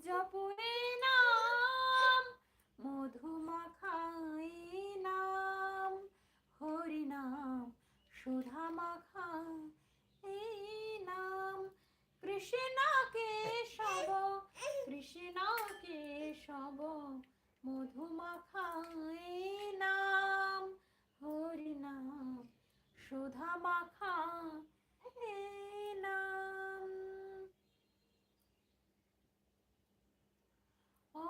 Cevap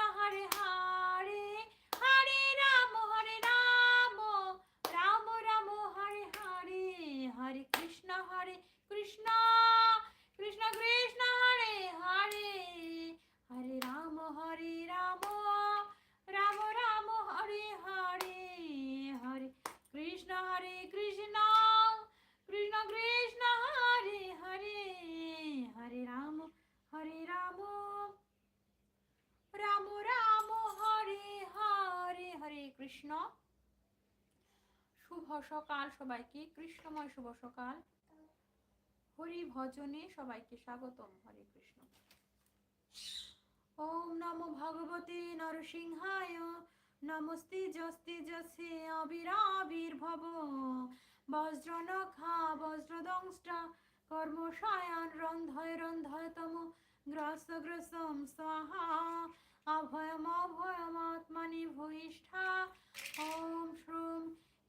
না হারে সকাল সবাইকে, কৃষ্ণময় শুভ সকাল। হরি ভজনে সবাইকে স্বাগতম, হরে কৃষ্ণ। ওম নমো ভগবতে নরসিংহায়, নমস্তে জস্তে জসে অবিরাবির্ভব। বজ্রনখা বজ্রদংষ্টা, কর্মশায়ান রন্ধয় রন্ধয়তম গ্রসগ্রসম স্বাহা। অভয়ম অভয়মাত্মনি ভূয়িষ্ঠা ওম শ্রুম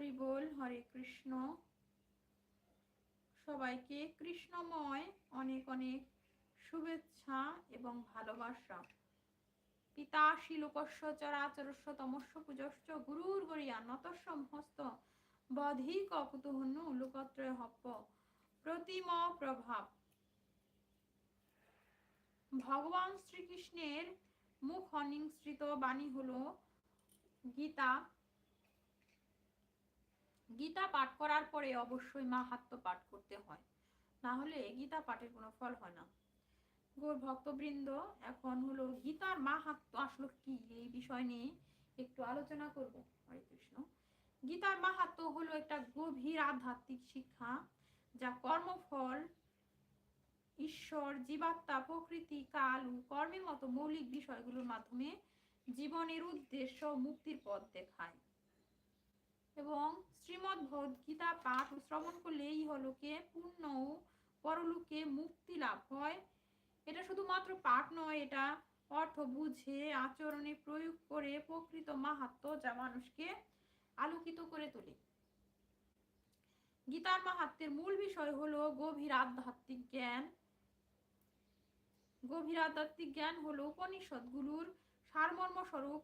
হরি বল, হরে কৃষ্ণ। সবাইকে কৃষ্ণময় অনেক অনেক শুভেচ্ছা এবং ভালোবাসা। পিতা চরাচরস্য তমস্য পূজস্য গুরুর গরিয়া লোকত্রয় হপ্প প্রতিম প্রভাব। ভগবান শ্রীকৃষ্ণের মুখ অনিংসৃত বাণী হলো গীতা। গীতা পাঠ করার পরে অবশ্যই মা মাহাত্ম পাঠ করতে হয়। না হলে গীতা পাঠের কোনো ফল হয় না। গৌর ভক্তবৃন্দ, এখন হলো গীতার মাহাত্ম আসলে কি? এই বিষয় নিয়ে একটু আলোচনা করব। হরে কৃষ্ণ। গীতার মাহাত্ম হলো একটা গভীর আধ্যাত্মিক শিক্ষা, যা কর্মফল, ঈশ্বর, জীবাত্মা, প্রকৃতি, কাল ও কর্মের মতো মৌলিক বিষয়গুলোর মাধ্যমে জীবনের উদ্দেশ্য মুক্তির পথ দেখায়। এবং শ্রীমদ্ ভগবদ্গীতা পাঠ ও শ্রবণ করলে ইহলোকে পূর্ণ ও পরলোকে মুক্তি লাভ হয়। এটা শুধুমাত্র পাঠ নয়, এটা অর্থ বুঝে, আচরণে প্রয়োগ করে প্রকৃত মাহাত্ম যা মানুষকে আলোকিত করে তোলে। গীতার মাহাত্মের মূল বিষয় হলো গভীর আধ্যাত্মিক জ্ঞান। গভীর আধ্যাত্মিক জ্ঞান হলো উপনিষদ উপনিষদগুলোর সারমর্ম স্বরূপ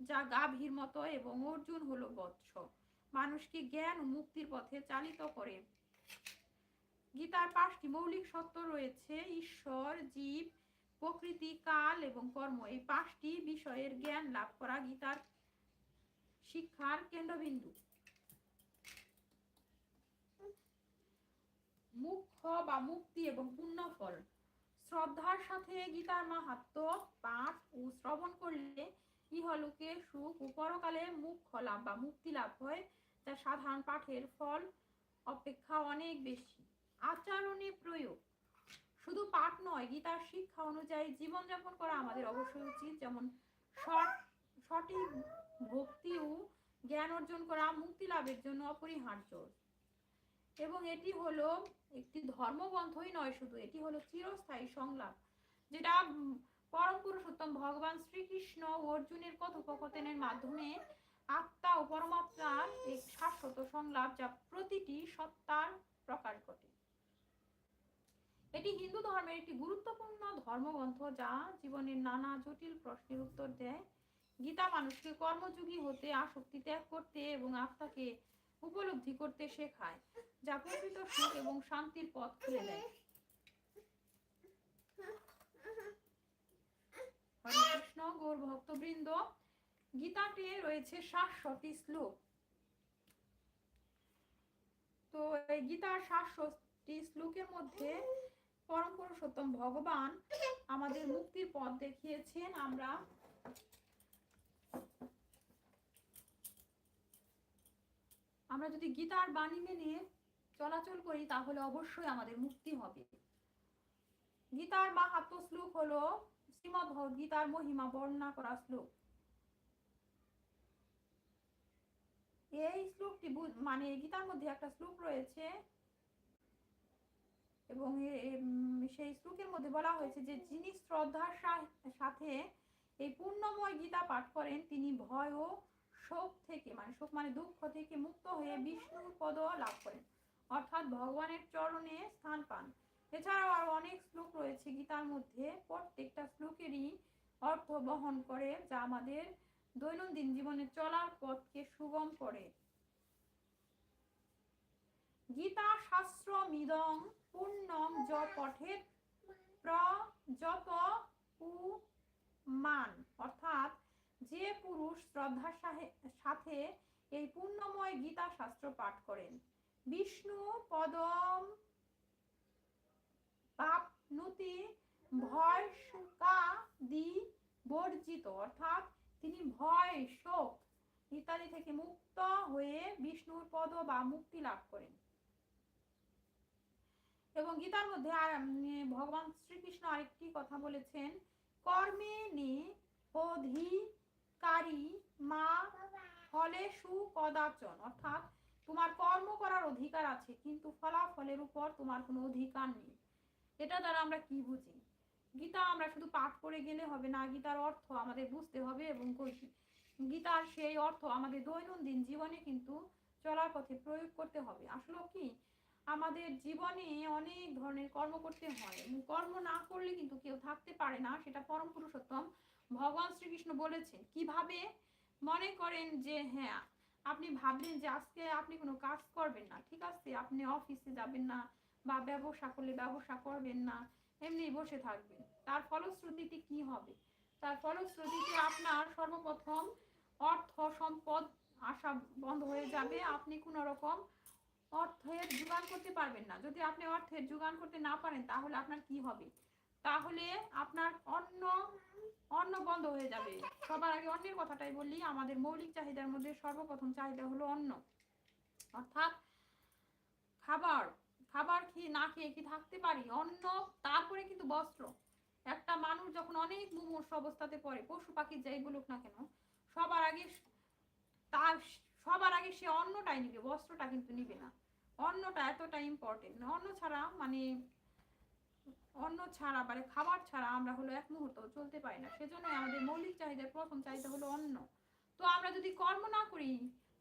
যা গাভীর মতো এবং অর্জুন হলো বৎস। মানুষকে জ্ঞান ও মুক্তির পথে চালিত করে। গীতার পাঁচটি মৌলিক সত্য রয়েছে, ঈশ্বর, জীব, প্রকৃতি, কাল এবং কর্ম। এই পাঁচটি বিষয়ের জ্ঞান লাভ করা গীতার শিক্ষার কেন্দ্রবিন্দু। মুখ্য বা মুক্তি এবং পুণ্যফল শ্রদ্ধার সাথে গীতার মাহাত্ম পাঠ ও শ্রবণ করলে ইহলোকে সুখ ও পরকালে মুখ্য লাভ বা মুক্তি লাভ হয়, যা সাধারণ পাঠের ফল, অপেক্ষা অনেক বেশি। আচরণে প্রয়োগ। শুধু পাঠ নয়, গীতার শিক্ষা অনুযায়ী জীবনযাপন করা আমাদের অবশ্যই উচিত। যেমন সঠিক ভক্তি ও জ্ঞান অর্জন করা মুক্তি লাভের জন্য অপরিহার্য। এবং এটি হলো একটি ধর্মগ্রন্থই নয় শুধু, এটি হলো চিরস্থায়ী সংলাপ, যেটা পরম পুরুষোত্তম ভগবান শ্রীকৃষ্ণ অর্জুনের কথোপকথনের মাধ্যমে আত্মা ও পরমাত্মার এক শাশ্বত সংলাপ যা প্রতিটি সত্তার প্রকাশ ঘটে। এটি হিন্দু ধর্মের একটি গুরুত্বপূর্ণ ধর্মগ্রন্থ যা জীবনের নানা জটিল প্রশ্নের উত্তর দেয়। গীতা মানুষকে কর্মযোগী হতে, আসক্তি ত্যাগ করতে এবং আত্মাকে উপলব্ধি করতে শেখায়, যা প্রকৃত সুখ এবং শান্তির পথ খুলে দেয়। হরে কৃষ্ণ, গৌর ভক্তবৃন্দ, গীতাতে রয়েছে সাতশোটি শ্লোক। তো এই গীতার সাতশোটি শ্লোকের মধ্যে পরম পুরুষোত্তম ভগবান আমাদের মুক্তির পথ দেখিয়েছেন। আমরা আমরা যদি গীতার বাণী মেনে চলাচল করি, তাহলে অবশ্যই আমাদের মুক্তি হবে। গীতার মাহাত্ম শ্লোক হলো শ্রীমদ ভগবদ গীতার মহিমা বর্ণনা করা শ্লোক। এই শ্লোকটি মানে গীতার মধ্যে একটা শ্লোক রয়েছে। এবং সেই শ্লোকের মধ্যে বলা হয়েছে যে, যিনি শ্রদ্ধার সাথে এই পূর্ণময় গীতা পাঠ করেন, তিনি ভয় ও শোক থেকে মানে শোক মানে দুঃখ থেকে মুক্ত হয়ে বিষ্ণুর পদ লাভ করেন। অর্থাৎ ভগবানের চরণে স্থান পান। এছাড়াও আরও অনেক শ্লোক রয়েছে গীতার মধ্যে। প্রত্যেকটা শ্লোকেরই অর্থ বহন করে, যা আমাদের দৈনন্দিন জীবনে চলার পথকে সুগম করে। গীতা শাস্ত্র মিদং পূর্ণম য পঠেত প্রযত উ মান অর্থাৎ যে পুরুষ শ্রদ্ধার সাথে এই পূর্ণময় গীতা শাস্ত্র পাঠ করেন। বিষ্ণু পদম পাপনুতি ভয় সুকা দি বর্জিত। অর্থাৎ তিনি ভয় শোক, ইত্যাদি থেকে মুক্ত হয়ে বিষ্ণুর পদ বা মুক্তি লাভ করেন। এবং গীতার মধ্যে আর ভগবান শ্রীকৃষ্ণ আরেকটি কথা বলেছেন, কর্মে নে অধিকারী মা ফলে সুকদাচন। অর্থাৎ তোমার কর্ম করার অধিকার আছে, কিন্তু ফলাফলের উপর তোমার কোনো অধিকার নেই। এটা দ্বারা আমরা কি বুঝি? গীতা আমরা শুধু পাঠ করে গেলে হবে না, গীতার অর্থ আমাদের বুঝতে হবে এবং গীতার সেই অর্থ আমাদের দৈনন্দিন জীবনে কিন্তু চলার পথে প্রয়োগ করতে হবে। আসলে কি? আমাদের জীবনে অনেক ধরনের কর্ম করতে হয়। এবং কর্ম না করলে কিন্তু কেউ থাকতে পারে না, সেটা পরম পুরুষোত্তম ভগবান শ্রীকৃষ্ণ বলেছেন। কীভাবে? মনে করেন যে হ্যাঁ আপনি ভাবলেন যে আজকে আপনি কোনো কাজ করবেন না, ঠিক আছে, আপনি অফিসে যাবেন না বা ব্যবসা করলে ব্যবসা করবেন না, এমনি বসে থাকবেন। তার ফলশ্রুতিতে কি হবে? তার ফলশ্রুতিতে আপনার সর্বপ্রথম অর্থ সম্পদ আসা বন্ধ হয়ে যাবে। আপনি কোনো রকম অর্থের যোগান করতে পারবেন না। যদি আপনি অর্থের যোগান করতে না পারেন, তাহলে আপনার কি হবে? তাহলে আপনার অন্ন অন্ন বন্ধ হয়ে যাবে। সবার আগে অন্যের কথাটাই বলি। আমাদের মৌলিক চাহিদার মধ্যে সর্বপ্রথম চাহিদা হলো অন্ন। অর্থাৎ খাবার। খাবার খেয়ে না খেয়ে কি থাকতে পারি? অন্ন, তারপরে কিন্তু বস্ত্র। একটা মানুষ যখন অনেক মুমূর্ষ অবস্থাতে পড়ে, পশু পাখি যাই বলুক না কেন, সবার আগে তার সবার আগে সে অন্নটাই নিবে, বস্ত্রটা কিন্তু নিবে না। অন্নটা এতটা ইম্পর্টেন্ট অন্ন ছাড়া মানে অন্ন ছাড়া মানে খাবার ছাড়া আমরা হলো এক মুহূর্ত চলতে পারি না। সেজন্য আমাদের মৌলিক চাহিদার প্রথম চাহিদা হলো অন্ন। তো আমরা যদি কর্ম না করি,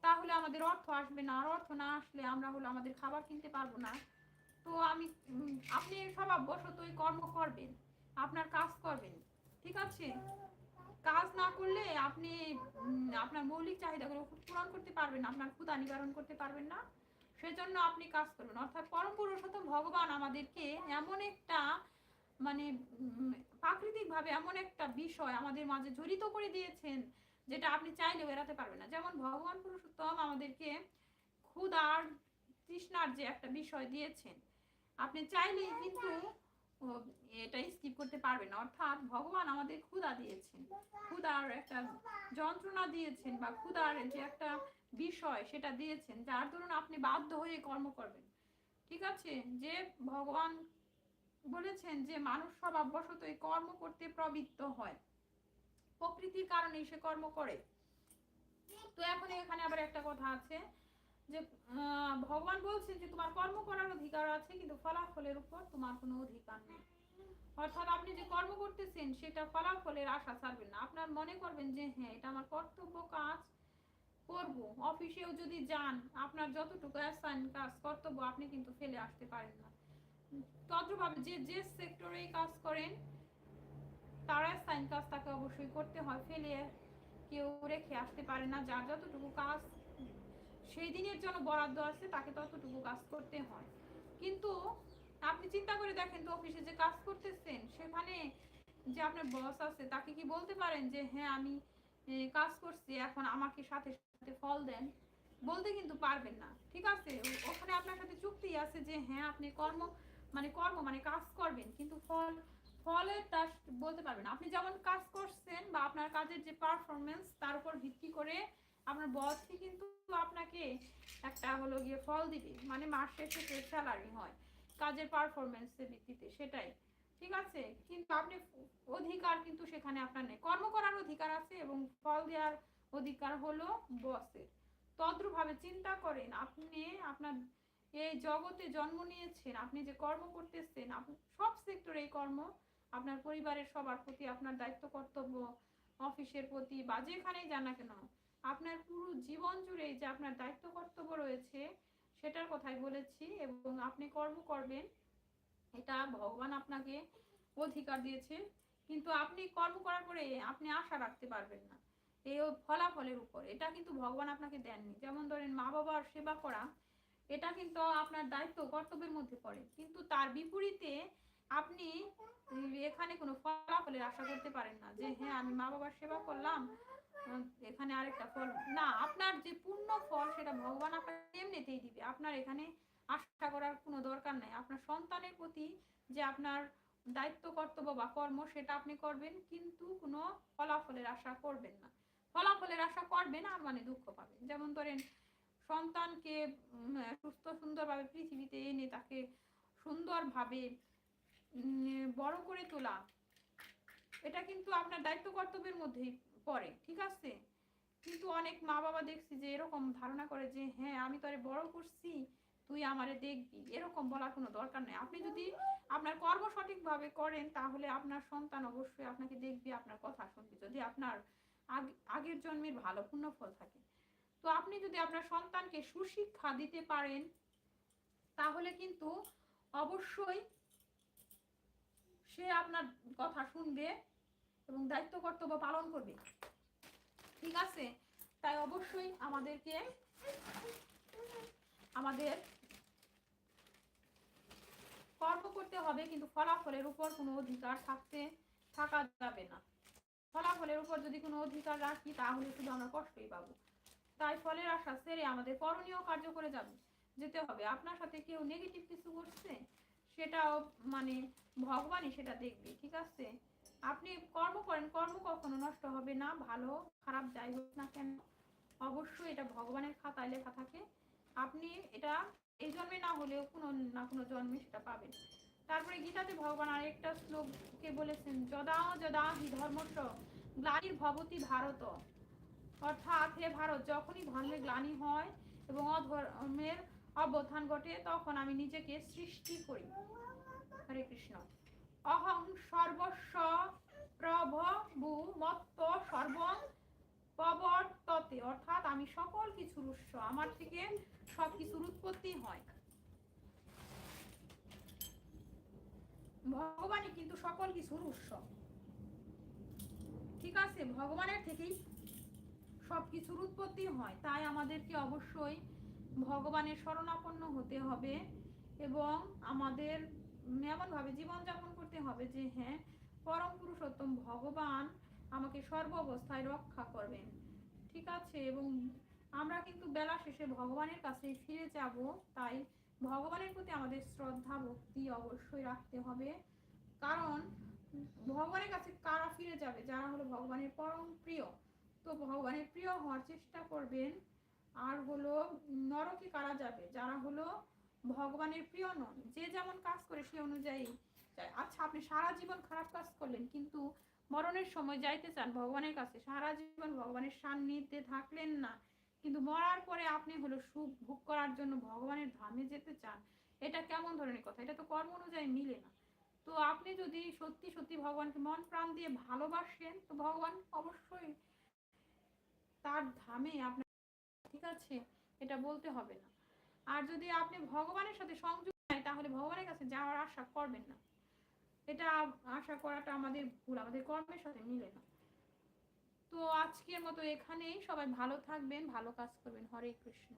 তাহলে আমাদের অর্থ আসবে না। আর অর্থ না আসলে আমরা হলো আমাদের খাবার কিনতে পারব না। তো আমি আপনি স্বভাববশতই কর্ম করবেন, আপনার কাজ করবেন, ঠিক আছে? কাজ না করলে আপনি আপনার মৌলিক চাহিদাগুলো পূরণ করতে পারবেন আপনার ক্ষুধা নিবারণ করতে পারবেন না, সেজন্য আপনি কাজ করবেন। অর্থাৎ পরম পুরুষোত্তম ভগবান আমাদেরকে এমন একটা মানে প্রাকৃতিকভাবে এমন একটা বিষয় আমাদের মাঝে জড়িত করে দিয়েছেন, যেটা আপনি চাইলেও এড়াতে পারবেন না। যেমন ভগবান পুরুষোত্তম আমাদেরকে ক্ষুধার তৃষ্ণার যে একটা বিষয় দিয়েছেন আপনি চাইলেই কিন্তু এটা স্কিপ করতে পারবেন না। অর্থাৎ ভগবান আমাদের ক্ষুধা দিয়েছেন। ক্ষুধার একটা যন্ত্রণা দিয়েছেন বা ক্ষুধার যে একটা বিষয় সেটা দিয়েছেন, যার দরুন আপনি বাধ্য হয়ে কর্ম করবেন। ঠিক আছে? যে ভগবান বলেছেন যে মানুষ স্বভাববশতই কর্ম করতে প্রবৃত্ত হয়। প্রকৃতির কারণে সে কর্ম করে। তো এখন এখানে আবার একটা কথা আছে। যে ভগবান বলছেন যে, তোমার কর্ম করার অধিকার আছে, কিন্তু ফলাফলের উপর তোমার কোনো অধিকার নেই। অর্থাৎ আপনি যে কর্ম করতেছেন, সেটা ফলাফলের আশা ছাড়বেন না। আপনার মনে করবেন যে হ্যাঁ এটা আমার কর্তব্য কাজ করব। অফিসেও যদি যান, আপনার যতটুকু অ্যাসাইন কাজ, কর্তব্য আপনি কিন্তু ফেলে আসতে পারেন না। তদ্রুপভাবে যে যে সেক্টরে কাজ করেন, তার অ্যাসাইন কাজ তাকে অবশ্যই করতে হয়। ফেলে কেউ রেখে আসতে পারে না। যার যতটুকু কাজ সেই দিনের জন্য বরাদ্দ আছে, তাকে ততটুকু কাজ করতে হয়। কিন্তু আপনি চিন্তা করে দেখেন তো অফিসে যে কাজ করতেছেন, সেখানে যে আপনার বস আছে, তাকে কি বলতে পারেন যে হ্যাঁ আমি কাজ করছি, এখন আমাকে সাথে সাথে ফল দেন? বলতে কিন্তু পারবেন না, ঠিক আছে? ওখানে আপনার সাথে চুক্তি আছে যে হ্যাঁ আপনি কর্ম মানে কর্ম মানে কাজ করবেন। কিন্তু ফল, ফলের তা বলতে পারবেন আপনি যেমন কাজ করছেন বা আপনার কাজের যে পারফরমেন্স তার উপর ভিত্তি করে আপনার বসই কিন্তু আপনাকে একটা হলো গিয়ে ফল দিবে। মানে মাস শেষে স্যালারি হয়, কাজের পারফরমেন্সের ভিত্তিতে, সেটাই। ঠিক আছে? কিন্তু আপনি অধিকার কিন্তু সেখানে আপনার নেই। কর্ম করার অধিকার আছে এবং ফল দেওয়ার অধিকার হলো বসের। তদ্রুপভাবে চিন্তা করেন, আপনি আপনার এই জগতে জন্ম নিয়েছেন, আপনি যে কর্ম করতেছেন সব সেক্টরে এই কর্ম আপনার পরিবারের সবার প্রতি, আপনার দায়িত্ব কর্তব্য অফিসের প্রতি বা যেখানেই যান না কেন আপনার পুরো জীবন জুড়ে যে আপনার দায়িত্ব কর্তব্য রয়েছে, সেটার কথাই বলেছি এবং আপনি কর্ম করবেন, এটা ভগবান আপনাকে অধিকার দিয়েছে। কিন্তু আপনি কর্ম করার পরে আপনি আশা রাখতে পারবেন না। এই ফলাফলের উপর, এটা কিন্তু ভগবান আপনাকে দেননি। যেমন ধরেন মা বাবার সেবা করা, এটা কিন্তু আপনার দায়িত্ব কর্তব্যের মধ্যে পড়ে। কিন্তু তার বিপরীতে আপনি এখানে কোনো ফলাফলের আশা করতে পারেন না যে হ্যাঁ আমি মা বাবার সেবা করলাম এখানে আরেকটা ফল। না, আপনার যে পূর্ণ ফল সেটা ভগবান আপনাকে এমনিতেই দিবে। আপনার এখানে আশা করার কোনো দরকার নাই। আপনার সন্তানের প্রতি যে আপনার দায়িত্ব, কর্তব্য বা কর্ম সেটা আপনি করবেন, কিন্তু কোনো ফলাফলের আশা করবেন না। ফলাফলের আশা করবেন, আর মানে দুঃখ পাবেন। যেমন ধরেন, সন্তানকে সুস্থ, সুন্দরভাবে পৃথিবীতে এনে তাকে সুন্দরভাবে বড় করে তোলা, এটা কিন্তু আপনার দায়িত্ব, কর্তব্যের মধ্যেই পড়ে ঠিক আছে? কিন্তু অনেক মা বাবা দেখছি যে এরকম ধারণা করে যে হ্যাঁ আমি তোরে বড় করছি, তুই আমারে দেখবি। এরকম বলার কোনো দরকার নেই। আপনি যদি আপনার কর্ম সঠিকভাবে করেন, তাহলে আপনার সন্তান অবশ্যই আপনাকে দেখবে, আপনার কথা শুনবে, যদি আপনার আগ- আগের জন্মের ভালো পূর্ণ ফল থাকে। তো আপনি যদি আপনার সন্তানকে সুশিক্ষা দিতে পারেন, তাহলে কিন্তু অবশ্যই সে আপনার কথা শুনবে এবং দায়িত্ব কর্তব্য পালন করবে। ঠিক আছে? তাই অবশ্যই আমাদেরকে, আমাদের কর্ম করতে হবে, কিন্তু ফলাফলের উপর কোনো অধিকার থাকতে, থাকা যাবে না। ফলাফলের উপর যদি কোনো অধিকার রাখি, তাহলে শুধু আমরা কষ্টই পাবো। তাই ফলের আশা ছেড়ে আমাদের করণীয় কার্য করে যাবে। যেতে হবে। আপনার সাথে কেউ নেগেটিভ কিছু করছে, সেটাও মানে ভগবানই সেটা দেখবে। ঠিক আছে? আপনি কর্ম করেন, কর্ম কখনো নষ্ট হবে না, ভালো, খারাপ যাই হোক না কেন, অবশ্যই এটা ভগবানের খাতায় লেখা থাকে। আপনি এটা এই জন্মে না হলেও কোনো না কোনো জন্মে সেটা পাবেন। তারপরে গীতাতে ভগবান আরেকটা শ্লোককে বলেছেন, যদা যদা হি ধর্মস্ব গ্লানির ভবতি ভারত। অর্থাৎ হে ভারত, যখনই ধর্মের গ্লানি হয় এবং অধর্মের অবধান ঘটে, তখন আমি নিজেকে সৃষ্টি করি। হরে কৃষ্ণ। অহং সর্বস্ব প্রভু মত্ত সর্বং প্রবর্ততে। অর্থাৎ আমি সকল কিছুর উৎস, আমার থেকে সব কিছুর উৎপত্তি হয়। ভগবানই কিন্তু সকল কিছুর উৎস। ঠিক আছে, ভগবানের থেকেই সব কিছুর উৎপত্তি হয়। তাই আমাদেরকে অবশ্যই ভগবানের শরণাপন্ন হতে হবে এবং আমাদের এমনভাবে জীবনযাপন করতে হবে যে হ্যাঁ পরম পুরুষোত্তম ভগবান আমাকে সর্ব অবস্থায় রক্ষা করবেন। ঠিক আছে? এবং আমরা কিন্তু বেলা শেষে ভগবানের কাছে ফিরে যাব। তাই ভগবানের প্রতি আমাদের শ্রদ্ধা, ভক্তি অবশ্যই রাখতে হবে। কারণ ভগবানের কাছে কারা ফিরে যাবে? যারা হলো ভগবানের পরম প্রিয়। তো ভগবানের প্রিয় হওয়ার চেষ্টা করবেন। আর হলো নরকে কারা যাবে? যারা হলো ভগবানের প্রিয় নন। যে যেমন কাজ করে সে অনুযায়ী আচ্ছা আপনি সারা জীবন খারাপ কাজ করলেন, কিন্তু মরণের সময় যাইতে চান ভগবানের কাছে। সারা জীবন ভগবানের সান্নিধ্যে থাকলেন না। কিন্তু মরার পরে আপনি হলো সুখ ভোগ করার জন্য ভগবানের ধামে যেতে চান। এটা কেমন ধরনের কথা? এটা তো কর্ম অনুযায়ী মিলে না। তো আপনি যদি সত্যি সত্যি ভগবানকে মন প্রাণ দিয়ে ভালোবাসেন, তো ভগবান অবশ্যই তার ধামে আপনার ঠিক আছে, এটা বলতে হবে না। আর যদি আপনি ভগবানের সাথে সংযুক্ত নাই তাহলে ভগবানের কাছে যাওয়ার আশা করবেন না। এটা আশা করাটা আমাদের ভুল, আমাদের কর্মের সাথে মিলে না। তো আজকের মতো এখানেই সবাই ভালো থাকবেন, ভালো কাজ করবেন। হরে কৃষ্ণ।